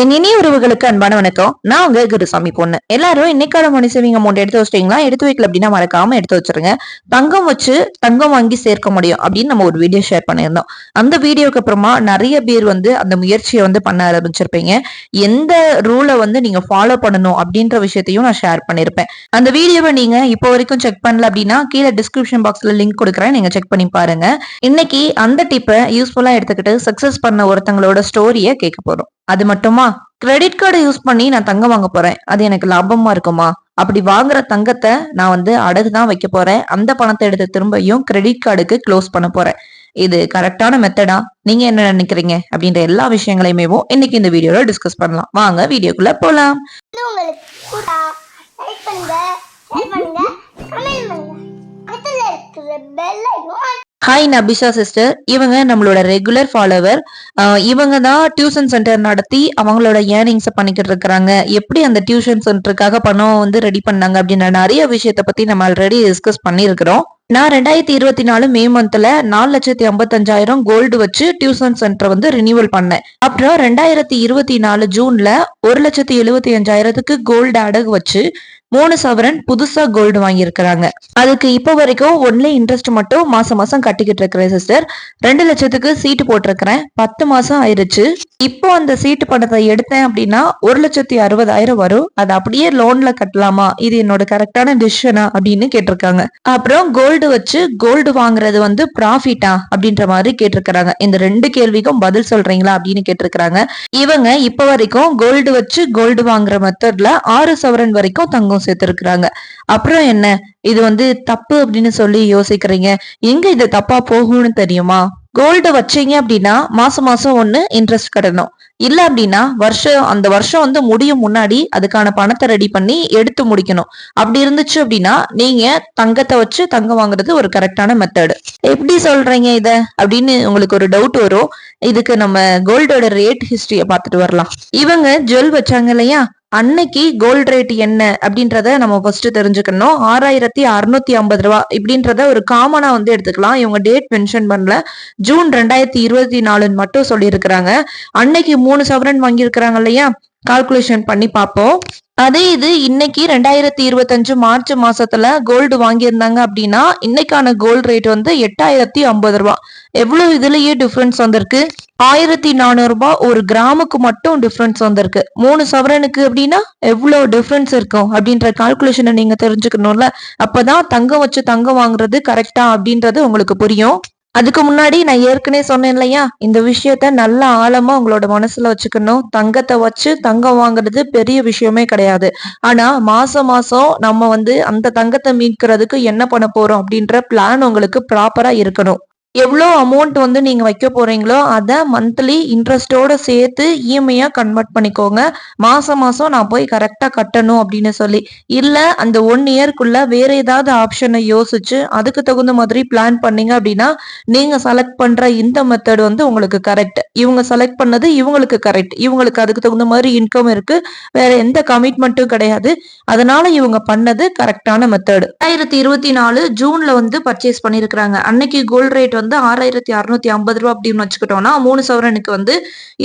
என் இனிய உறவுகளுக்கு அன்பான வணக்கம். நான் உங்க குருசாமி பொண்ணு. எல்லாரும் இன்னைக்கான மணி சேவிங் அமௌண்ட் எடுத்து வச்சிட்டீங்களா? எடுத்து வைக்கல அப்படின்னா மறக்காம எடுத்து வச்சிருங்க. தங்கம் வச்சு தங்கம் வாங்கி சேர்க்க முடியும் அப்படின்னு நம்ம ஒரு வீடியோ ஷேர் பண்ணியிருந்தோம். அந்த வீடியோக்கு அப்புறமா நிறைய பேர் வந்து அந்த முயற்சியை வந்து பண்ண ஆரம்பிச்சிருப்பீங்க. எந்த ரூலை வந்து நீங்க ஃபாலோ பண்ணணும் அப்படின்ற விஷயத்தையும் நான் ஷேர் பண்ணிருப்பேன் அந்த வீடியோவை நீங்க இப்போ வரைக்கும் செக் பண்ணல அப்படின்னா கீழே டிஸ்கிரிப்ஷன் பாக்ஸ்ல லிங்க் கொடுக்குறேன். நீங்க செக் பண்ணி பாருங்க. இன்னைக்கு அந்த டிப்பை யூஸ்ஃபுல்லா எடுத்துக்கிட்டு சக்சஸ் பண்ண ஒருத்தங்களோட ஸ்டோரியை கேட்க போறோம். அது மட்டுமா? கிரெடிட் கார்டை யூஸ் பண்ணி நான் தங்கம் வாங்க போறேன். அது எனக்கு லாபமா இருக்குமா? அப்படி வாங்குற தங்கத்தை நான் வந்து அடகு தான் வைக்க போறேன். அந்த பணத்தை எடுத்து திரும்பியும் கிரெடிட் கார்டுக்கு க்ளோஸ் பண்ண போறேன். இது கரெக்டான மெத்தடா நீங்க என்ன நினைக்கிறீங்க? அப்படின்ற எல்லா விஷயங்களையுமே இன்னைக்கு இந்த வீடியோல டிஸ்கஸ் பண்ணலாம். வாங்க வீடியோக்குள்ள போலாம். உங்களுக்கு ஹாய் நபிஷா சிஸ்டர் இவங்க நம்மளோட ரெகுலர் ஃபாலோவர் இவங்க தான் டியூஷன் சென்டர் நடத்தி அவங்களோட ஏர்னிங்ஸ் பண்ணிக்கிட்டு இருக்கிறாங்க. எப்படி அந்த டியூஷன் சென்டருக்காக பணம் வந்து ரெடி பண்ணாங்க அப்படின்ற நிறைய விஷயத்த பத்தி நம்ம ஆல்ரெடி டிஸ்கஸ் பண்ணியிருக்கிறோம். நான் ரெண்டாயிரத்தி இருபத்தி நாலு மே மந்த்ல நாலு லட்சத்தி ஐம்பத்தஞ்சாயிரம் கோல்டு வச்சு டியூஷன் சென்டர் வந்து ரினியூவல் பண்ணேன். அப்புறம் ரெண்டாயிரத்தி இருபத்தி நாலு ஜூன்ல ஒரு லட்சத்தி எழுபத்தி அஞ்சாயிரத்துக்கு கோல்டு அடகு வச்சு மூணு சவரன் புதுசா கோல்டு வாங்கியிருக்கிறாங்க. அதுக்கு இப்போ வரைக்கும் ஒன்லி இன்ட்ரெஸ்ட் மட்டும் மாசம் மாசம் கட்டிக்கிட்டு இருக்கிறேன் சிஸ்டர் ரெண்டு லட்சத்துக்கு சீட்டு போட்டிருக்கிறேன். பத்து மாசம் ஆயிருச்சு. இப்போ அந்த சீட்டு பணத்தை எடுத்தேன் அப்படின்னா ஒரு லட்சத்தி அறுபதாயிரம் வரும். அது அப்படியே லோன்ல கட்டலாமா? இது என்னோட கரெக்டான டிசிஷனா அப்படின்னு கேட்டிருக்காங்க. அப்புறம் கோல்டு வச்சு கோல்டு வாங்குறது வந்து ப்ராஃபிட்டா அப்படின்ற மாதிரி கேட்டிருக்கிறாங்க. இந்த ரெண்டு கேள்விக்கும் பதில் சொல்றீங்களா அப்படின்னு கேட்டிருக்கிறாங்க. இவங்க இப்ப வரைக்கும் கோல்டு வச்சு கோல்டு வாங்குற மெத்தட்ல ஆறு சவரன் வரைக்கும் தங்கம் சேர்த்திருக்கிறாங்க. அப்புறம் என்ன? இது வந்து தப்பு அப்படின்னு சொல்லி யோசிக்கிறீங்க. எங்க இது தப்பா போகும்னு தெரியுமா? கோல்டு வச்சீங்க அப்படின்னா மாசம் மாசம் ஒண்ணு இன்ட்ரெஸ்ட் கட்டணும். இல்ல அப்படின்னா வருஷம் அந்த வருஷம் வந்து முடியும் முன்னாடி அதுக்கான பணத்தை ரெடி பண்ணி எடுத்து முடிக்கணும். அப்படி இருந்துச்சு அப்படின்னா நீங்க தங்கத்தை வச்சு தங்கம் வாங்குறது ஒரு கரெக்டான மெத்தடு எப்படி சொல்றீங்க இத? அப்படின்னு உங்களுக்கு ஒரு டவுட் வரும். இதுக்கு நம்ம கோல்டோட ரேட் ஹிஸ்டரிய பார்த்துட்டு வரலாம். இவங்க ஜுவல் வச்சாங்க இல்லையா? அன்னைக்கு கோல்ட் ரேட் என்ன அப்படின்றத நம்ம ஃபர்ஸ்ட் தெரிஞ்சுக்கணும். ஆறாயிரத்தி அறுநூத்தி ஐம்பது ரூபா இப்படின்றத ஒரு காமனா வந்து எடுத்துக்கலாம். இவங்க டேட் மென்ஷன் பண்ணல. ஜூன் ரெண்டாயிரத்தி இருபத்தி நாலுன்னு மட்டும் சொல்லியிருக்கிறாங்க. அன்னைக்கு மூணு சவரன் வாங்கியிருக்கிறாங்க இல்லையா? கால்குலேஷன் பண்ணி பார்ப்போம். அதே இது இன்னைக்கு ரெண்டாயிரத்தி இருபத்தஞ்சு மார்ச் மாசத்துல கோல்டு வாங்கியிருந்தாங்க அப்படின்னா இன்னைக்கான கோல்டு ரேட் வந்து எட்டாயிரத்தி ஐம்பது ரூபா. எவ்வளவு இதுலயே டிஃபரன்ஸ் வந்திருக்கு? ஆயிரத்தி நானூறு ரூபாய் ஒரு கிராமுக்கு மட்டும் டிஃபரன்ஸ் வந்திருக்கு. மூணு சவரனுக்கு அப்படின்னா எவ்வளவு டிஃபரன்ஸ் இருக்கும்? அப்படின்ற கால்குலேஷனை நீங்க தெரிஞ்சுக்கணும்ல. அப்பதான் தங்கம் வச்சு தங்கம் வாங்குறது கரெக்டா அப்படின்றது உங்களுக்கு புரியும். அதுக்கு முன்னாடி நான் ஏற்கனவே சொன்னேன் இல்லையா? இந்த விஷயத்த நல்ல ஆழமா உங்களோட மனசுல வச்சுக்கணும். தங்கத்தை வச்சு தங்கம் வாங்குறது பெரிய விஷயமே கிடையாது. ஆனா மாசம் மாசம் நம்ம வந்து அந்த தங்கத்தை மீட்கிறதுக்கு என்ன பண்ண போறோம் அப்படின்ற பிளான் உங்களுக்கு ப்ராப்பரா இருக்கணும். எவ்வளோ அமௌண்ட் வந்து நீங்கள் வைக்க போகிறீங்களோ அதை மந்த்லி இன்ட்ரெஸ்டோட சேர்த்து இஎம்ஐயாக கன்வெர்ட் பண்ணிக்கோங்க. மாதம் மாதம் நான் போய் கரெக்டாக கட்டணும் அப்படின்னு சொல்லி. இல்லை அந்த ஒன் இயர்க்குள்ளே வேறு ஏதாவது ஆப்ஷனை யோசிச்சு அதுக்கு தகுந்த மாதிரி பிளான் பண்ணீங்க அப்படின்னா நீங்கள் செலக்ட் பண்ணுற இந்த மெத்தட் வந்து உங்களுக்கு கரெக்ட் இவங்க செலக்ட் பண்ணது இவங்களுக்கு கரெக்ட் இவங்களுக்கு அதுக்கு தகுந்த மாதிரி இன்கம் இருக்குது வேற எந்த கமிட்மெண்ட்டும் கிடையாது. அதனால இவங்க பண்ணது கரெக்டான மெத்தட் ரெண்டாயிரத்தி இருபத்தி நாலு ஜூனில் வந்து பர்ச்சேஸ் பண்ணியிருக்கிறாங்க அன்னைக்கு கோல்ட் ரேட் வந்து ஆறாயிரத்தி அறுநூத்தி ஐம்பது ரூபா அப்படின்னு வச்சுக்கிட்டோம்னா மூணு சவரனுக்கு வந்து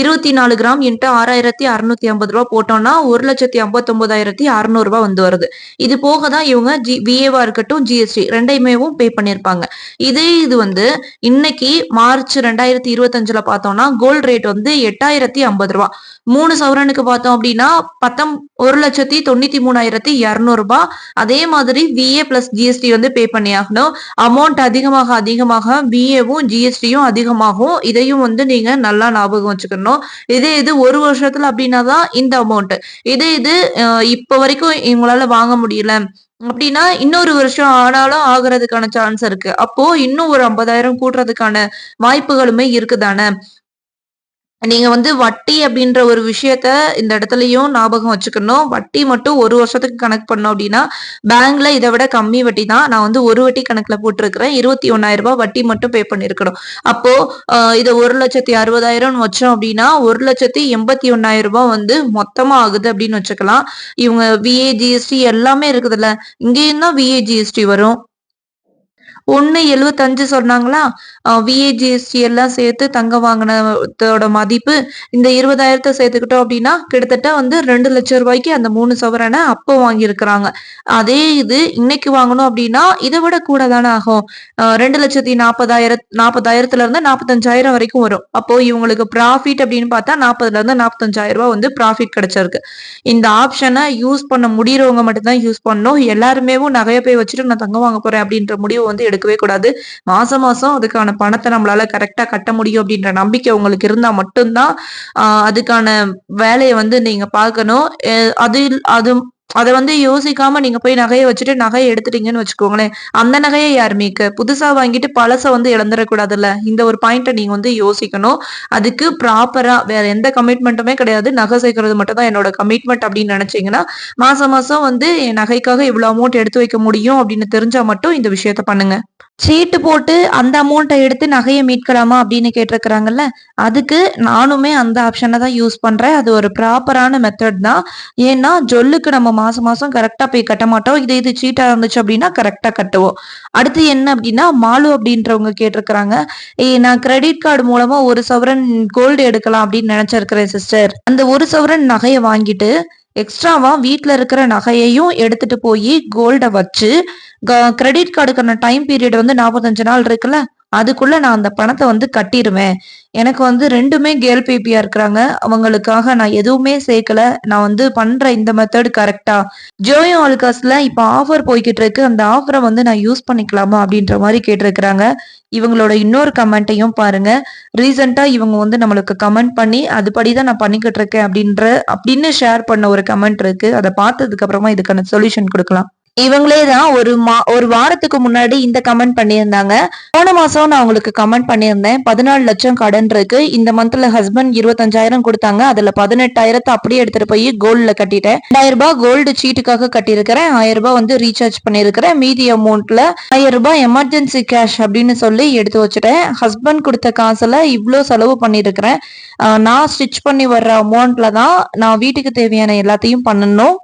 இருபத்தி நாலு கிராம் இன்ட்டு ஆறாயிரத்தி அறுநூத்தி ஐம்பது ரூபா போட்டோம்னா ஒரு லட்சத்தி ஐம்பத்தி அறுநூறுபா ரூபாய் வந்து வருது. இது போக தான் இவங்க ஜி விஏவா இருக்கட்டும் ஜிஎஸ்டி ரெண்டையுமேவும் பே பண்ணியிருப்பாங்க. இதே இது வந்து இன்னைக்கு மார்ச் ரெண்டாயிரத்தி இருபத்தஞ்சுல பார்த்தோம்னா கோல்ட் ரேட் வந்து எட்டாயிரத்தி ஐம்பது ரூபா. மூணு சவரனுக்கு பார்த்தோம் அப்படின்னா பத்தம் ஒரு லட்சத்தி தொண்ணூத்தி மூணாயிரத்தி இருநூறு ரூபாய் அதே மாதிரி விஏ பிளஸ் ஜிஎஸ்டி வந்து பே பண்ணி ஆகணும் அமௌண்ட் அதிகமாக அதிகமாக விஏவும் ஜிஎஸ்டியும் அதிகமாகும். இதையும் வந்து நீங்க நல்லா ஞாபகம் வச்சுக்கணும். இதே இது ஒரு வருஷத்துல அப்படின்னா தான் இந்த அமௌண்ட் இதே இது அஹ், இப்ப வரைக்கும் இவங்களால வாங்க முடியல. அப்படின்னா இன்னொரு வருஷம் ஆனாலும் ஆகுறதுக்கான சான்ஸ் இருக்கு. அப்போ இன்னும் ஒரு ஐம்பதாயிரம் கூட்டுறதுக்கான வாய்ப்புகளுமே இருக்குதானே? நீங்க வந்து வட்டி அப்படின்ற ஒரு விஷயத்த இந்த இடத்துலயும் ஞாபகம் வச்சுக்கணும். வட்டி மட்டும் ஒரு வருஷத்துக்கு கணக்கு பண்ணோம் அப்படின்னா பேங்க்ல இதை விட கம்மி வட்டி தான் நான் வந்து ஒரு வட்டி கணக்குல போட்டிருக்கிறேன். இருபத்தி ஒன்னாயிரம் ரூபாய் வட்டி மட்டும் பே பண்ணிருக்கணும் அப்போ இதை ஒரு லட்சத்தி அறுபதாயிரம்னு வச்சோம் அப்படின்னா ஒரு லட்சத்தி எண்பத்தி ஒன்னாயிரம் ரூபாய் வந்து மொத்தமா ஆகுது அப்படின்னு வச்சுக்கலாம். இவங்க விஏ ஜிஎஸ்டி எல்லாமே இருக்குதுல்ல. இங்கேயும் தான் விஏ ஜிஎஸ்டி வரும். ஒன்று எழுவத்தஞ்சு சொன்னாங்களா? விஏஜிஎஸ்டி எல்லாம் சேர்த்து தங்கம் வாங்கினதோட மதிப்பு இந்த இருபதாயிரத்தை சேர்த்துக்கிட்டோம் அப்படின்னா கிட்டத்தட்ட வந்து ரெண்டு லட்சம் ரூபாய்க்கு அந்த மூணு சவரனை அப்போ வாங்கியிருக்கிறாங்க. அதே இது இன்னைக்கு வாங்கணும் அப்படின்னா இதை விட கூட தானே ஆகும் ரெண்டு லட்சத்தி நாற்பதாயிரம் நாற்பதாயிரத்துல இருந்து நாற்பத்தஞ்சாயிரம் வரைக்கும் வரும். அப்போ இவங்களுக்கு ப்ராஃபிட் அப்படின்னு பார்த்தா நாற்பதுல இருந்து நாற்பத்தஞ்சாயிரம் ரூபாய் வந்து ப்ராஃபிட் கிடைச்சிருக்கு. இந்த ஆப்ஷனை யூஸ் பண்ண முடியறவங்க மட்டும்தான் யூஸ் பண்ணணும். எல்லாருமே நகையை போய் வச்சுட்டு நான் தங்கம் வாங்க போறேன் அப்படின்ற முடிவு வந்து எடுக்கவே கூடாது. மாசம் மாசம் அதுக்கான பணத்தை நம்மளால கரெக்டா கட்ட முடியும் அப்படின்ற நம்பிக்கை உங்களுக்கு இருந்தா மட்டும்தான் அதுக்கான வேலையை வந்து நீங்க பார்க்கணும். அது அது அதை வந்து யோசிக்காம நீங்க போய் நகையை வச்சுட்டு நகையை எடுத்துட்டீங்கன்னு வச்சுக்கோங்களேன். அந்த நகையை யார் மீக்க புதுசா வாங்கிட்டு பழச வந்து இழந்துடக்கூடாதுல்ல? இந்த ஒரு பாயிண்ட்டை நீங்க வந்து யோசிக்கணும். அதுக்கு ப்ராப்பரா வேற எந்த கமிட்மெண்ட்டுமே கிடையாது. நகை சேர்க்கறது மட்டும் தான் என்னோட கமிட்மெண்ட் அப்படின்னு நினைச்சீங்கன்னா மாசம் மாசம் வந்து என் நகைக்காக இவ்வளவு அமௌண்ட் எடுத்து வைக்க முடியும் அப்படின்னு தெரிஞ்சா மட்டும் இந்த விஷயத்த பண்ணுங்க. சீட்டு போட்டு அந்த அமௌண்ட்டை எடுத்து நகையை மீட்கலாமா அப்படின்னு கேட்டிருக்கிறாங்கல்ல அதுக்கு நானுமே அந்த ஆப்ஷனை தான் யூஸ் பண்ணுறேன் அது ஒரு ப்ராப்பரான மெத்தட் தான். ஏன்னா ஜொல்லுக்கு நம்ம மாதம் மாதம் கரெக்டாக போய் கட்ட மாட்டோம். இது இது சீட்டாக இருந்துச்சு அப்படின்னா கரெக்டாக கட்டுவோம். அடுத்து என்ன அப்படின்னா மாலு அப்படின்றவங்க கேட்டிருக்கிறாங்க. ஏ நான் கிரெடிட் கார்டு மூலமாக ஒரு சவரன் கோல்டு எடுக்கலாம் அப்படின்னு நினச்சிருக்கிறேன் சிஸ்டர் அந்த ஒரு சவரன் நகையை வாங்கிட்டு எக்ஸ்ட்ராவா வீட்டில் இருக்கிற நகையையும் எடுத்துட்டு போய் கோல்டை வச்சு கிரெடிட் கார்டுக்கான டைம் பீரியட் வந்து நாற்பத்தஞ்சு நாள் இருக்குல்ல? அதுக்குள்ள நான் அந்த பணத்தை வந்து கட்டிடுவேன் எனக்கு வந்து ரெண்டுமே கேர்ள் பேபியா இருக்கிறாங்க. அவங்களுக்காக நான் எதுவுமே சேர்க்கல. நான் வந்து பண்ற இந்த மெத்தட் கரெக்டா ஜோயோ ஆல்காஸ்ல இப்ப ஆஃபர் போய்கிட்டு இருக்கு. அந்த ஆஃபரை வந்து நான் யூஸ் பண்ணிக்கலாமா அப்படின்ற மாதிரி கேட்டிருக்கிறாங்க. இவங்களோட இன்னொரு கமெண்ட்டையும் பாருங்க. ரீசெண்டா இவங்க வந்து நம்மளுக்கு கமெண்ட் பண்ணி அதுபடிதான் நான் பண்ணிக்கிட்டு இருக்கேன் அப்படின்ற அப்படின்னு ஷேர் பண்ண ஒரு கமெண்ட் இருக்கு. அதை பார்த்ததுக்கு அப்புறமா இதுக்கான சொல்யூஷன் கொடுக்கலாம். இவங்களே தான் ஒரு மா ஒரு வாரத்துக்கு முன்னாடி இந்த கமெண்ட் பண்ணியிருந்தாங்க. போன மாசம் நான் உங்களுக்கு கமெண்ட் பண்ணியிருந்தேன். பதினாலு லட்சம் கடன் இருக்கு. இந்த மந்த்ல ஹஸ்பண்ட் இருபத்தஞ்சாயிரம் கொடுத்தாங்க. அதுல பதினெட்டாயிரத்தை அப்படியே எடுத்துட்டு போய் கோல்ட்ல கட்டிட்டேன். ரெண்டாயிரம் ரூபாய் கோல்டு சீட்டுக்காக கட்டியிருக்கிறேன். ஆயிரம் ரூபாய் வந்து ரீசார்ஜ் பண்ணியிருக்கிறேன். மீதி அமௌண்ட்ல ஆயிரம் ரூபாய் எமர்ஜென்சி கேஷ் அப்படின்னு சொல்லி எடுத்து வச்சுட்டேன். ஹஸ்பண்ட் கொடுத்த காசுல இவ்வளோ செலவு பண்ணியிருக்கிறேன். நான் ஸ்டிச் பண்ணி வர்ற அமௌண்ட்ல தான் நான் வீட்டுக்கு தேவையான எல்லாத்தையும் பண்ணணும்.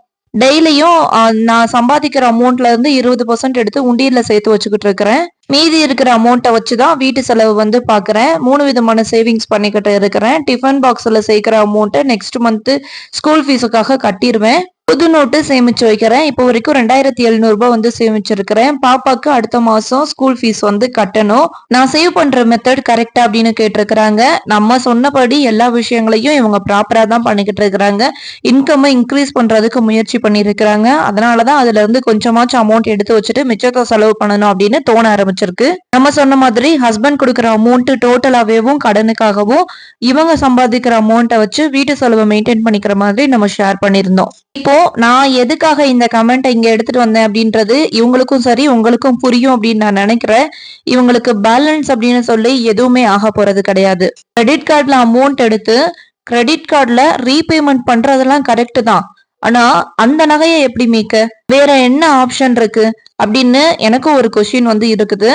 டெய்லியும் நான் சம்பாதிக்கிற அமௌண்ட்ல இருந்து இருபது பர்சன்ட் எடுத்து உண்டியல்ல சேர்த்து வச்சுக்கிட்டு இருக்கிறேன். மீதி இருக்கிற அமௌண்ட்டை வச்சு தான் வீட்டு செலவு வந்து பாக்குறேன். மூணு விதமான சேவிங்ஸ் பண்ணிக்கிட்டு இருக்கிறேன். டிஃபன் பாக்ஸ்ல சேர்க்கிற அமௌண்ட்டை நெக்ஸ்ட் மந்த் ஸ்கூல் ஃபீஸுக்காக கட்டிடுவேன் புது நோட்டு சேமிச்சு வைக்கிறேன். இப்போ வரைக்கும் ரெண்டாயிரத்தி எழுநூறு ரூபாய் வந்து சேமிச்சிருக்கிறேன். பாப்பாக்கு அடுத்த மாசம் ஸ்கூல் ஃபீஸ் வந்து கட்டணும். நான் சேவ் பண்ற மெத்தட் கரெக்டா அப்படின்னு கேட்டிருக்கிறாங்க. நம்ம சொன்னபடி எல்லா விஷயங்களையும் இவங்க ப்ராப்பரா தான் பண்ணிக்கிட்டு இருக்கிறாங்க. இன்கம் இன்க்ரீஸ் பண்றதுக்கு முயற்சி பண்ணியிருக்கிறாங்க. அதனாலதான் அதுல இருந்து கொஞ்சமாச்சும் அமௌண்ட் எடுத்து வச்சுட்டு மிச்சத்தை செலவு பண்ணணும் அப்படின்னு தோண ஆரம்பிச்சிருக்கு. நம்ம சொன்ன மாதிரி ஹஸ்பண்ட் கொடுக்குற அமௌண்ட் டோட்டலாவேவும் கடனுக்காகவும் இவங்க சம்பாதிக்கிற அமௌண்ட்டை வச்சு வீட்டு செலவை மெயின்டைன் பண்ணிக்கிற மாதிரி நம்ம ஷேர் பண்ணியிருந்தோம். இப்போ நான் எதுக்காக இந்த கமெண்ட் இங்க எடுத்துட்டு வந்தேன் அப்படின்றது இவங்களுக்கும் சரி உங்களுக்கும் புரியும் அப்படின்னு நான் நினைக்கிறேன். இவங்களுக்கு பேலன்ஸ் அப்படின்னு சொல்லி எதுவுமே ஆக போறது கிடையாது. கிரெடிட் கார்டுல அமௌண்ட் எடுத்து கிரெடிட் கார்டுல ரீபேமெண்ட் பண்றதெல்லாம் கரெக்ட் தான். ஆனா அந்த நகையை எப்படி மீக்க வேற என்ன ஆப்ஷன் இருக்கு? அப்படின்னு எனக்கும் ஒரு கொஸ்டின் வந்து இருக்குது.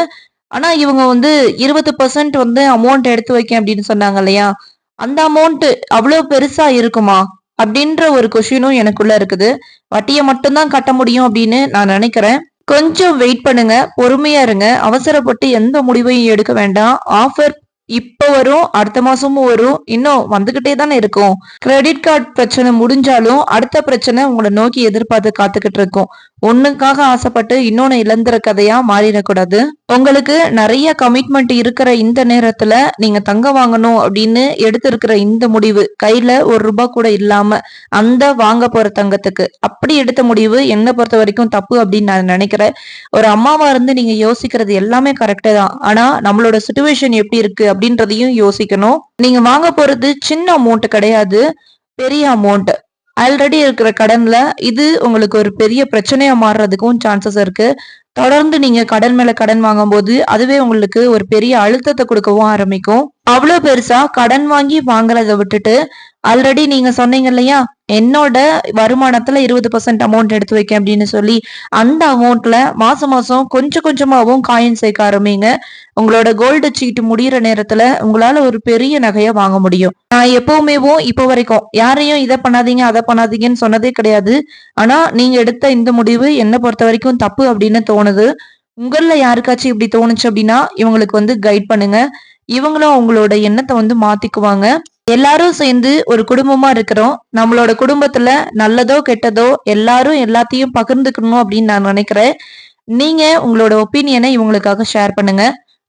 ஆனா இவங்க வந்து இருபது பர்சன்ட் வந்து அமௌண்ட் எடுத்து வைக்க அப்படின்னு சொன்னாங்க இல்லையா? அந்த அமௌண்ட் அவ்வளவு பெருசா இருக்குமா? அப்படின்ற ஒரு கொஷினும் எனக்குள்ள இருக்குது. வட்டியை மட்டும்தான் கட்ட முடியும் அப்படின்னு நான் நினைக்கிறேன். கொஞ்சம் வெயிட் பண்ணுங்க பொறுமையா இருங்க. அவசரப்பட்டு எந்த முடிவையும் எடுக்க வேண்டாம். ஆஃபர் இப் வரும் அடுத்த மாசமும் வரும். இன்னும் வந்துகிட்டே தானே இருக்கும். கிரெடிட் கார்டு பிரச்சனை முடிஞ்சாலும் அடுத்த பிரச்சனை உங்களை நோக்கி எதிர்பார்த்து காத்துக்கிட்டு இருக்கும். ஒண்ணுக்காக ஆசைப்பட்டு இன்னொன்னு இழந்துற கதையா மாறிடக்கூடாது. உங்களுக்கு நிறைய கமிட்மெண்ட் இருக்கிற இந்த நேரத்துல நீங்க தங்க வாங்கணும் அப்படின்னு எடுத்திருக்கிற இந்த முடிவு கையில ஒரு ரூபாய் கூட இல்லாம அந்த வாங்க போற தங்கத்துக்கு. அப்படி எடுத்த முடிவு என்னை பொறுத்த வரைக்கும் தப்பு அப்படின்னு நான் நினைக்கிறேன். ஒரு அம்மாவா இருந்து நீங்க யோசிக்கிறது எல்லாமே கரெக்டு தான். ஆனா நம்மளோட சுச்சுவேஷன் எப்படி இருக்கு அப்படின்றதையும் யோசிக்கணும். நீங்க வாங்க போறது சின்ன அமௌண்ட் கிடையாது. பெரிய அமௌண்ட் ஆல்ரெடி இருக்கிற கடன்ல இது உங்களுக்கு ஒரு பெரிய பிரச்சனையா மாறுறதுக்கும் சான்சஸ் இருக்கு. தொடர்ந்து நீங்க கடன் மேல கடன் வாங்கும்போது அதுவே உங்களுக்கு ஒரு பெரிய அழுத்தத்தை கொடுக்கவும் ஆரம்பிக்கும். அவ்வளவு பெருசா கடன் வாங்கி வாங்குறத விட்டுட்டு ஆல்ரெடி நீங்க சொன்னீங்க இல்லையா? என்னோட வருமானத்துல இருபது பர்சன்ட் அமௌண்ட் எடுத்து வைக்க அப்படின்னு சொல்லி அந்த அமௌண்ட்ல மாசம் மாசம் கொஞ்சம் கொஞ்சமாவும் காயின் சேர்க்க ஆரம்பிங்க. உங்களோட கோல்டு சீட்டு முடியிற நேரத்துல உங்களால ஒரு பெரிய நகையை வாங்க முடியும். நான் எப்பவுமேவும் இப்போ வரைக்கும் யாரையும் இதை பண்ணாதீங்க அதை பண்ணாதீங்கன்னு சொன்னதே கிடையாது. ஆனா நீங்க எடுத்த இந்த முடிவு என்னை பொறுத்த வரைக்கும் தப்பு அப்படின்னு தோணுது. உங்கள யாருக்காச்சும் இப்படி தோணுச்சு அப்படின்னா இவங்களுக்கு வந்து கைட் பண்ணுங்க. இவங்களும் அவங்களோட எண்ணத்தை வந்து மாத்திக்குவாங்க. எல்லாரும் சேர்ந்து ஒரு குடும்பமா இருக்கிறோம். நம்மளோட குடும்பத்துல நல்லதோ கெட்டதோ எல்லாரும் எல்லாத்தையும் பகிர்ந்துக்கணும் அப்படின்னு நான் நினைக்கிறேன். நீங்க உங்களோட ஒப்பீனியனை இவங்களுக்காக ஷேர் பண்ணுங்க.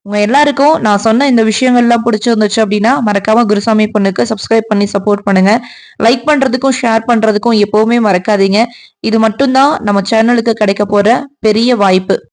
உங்க எல்லாருக்கும் நான் சொன்ன இந்த விஷயங்கள்லாம் பிடிச்சிருந்துச்சு அப்படின்னா மறக்காம குருசாமி பொண்ணுக்கு சப்ஸ்கிரைப் பண்ணி சப்போர்ட் பண்ணுங்க. லைக் பண்றதுக்கும் ஷேர் பண்றதுக்கும் எப்பவுமே மறக்காதீங்க. இது மட்டும்தான் நம்ம சேனலுக்கு கிடைக்க போற பெரிய வாய்ப்பு.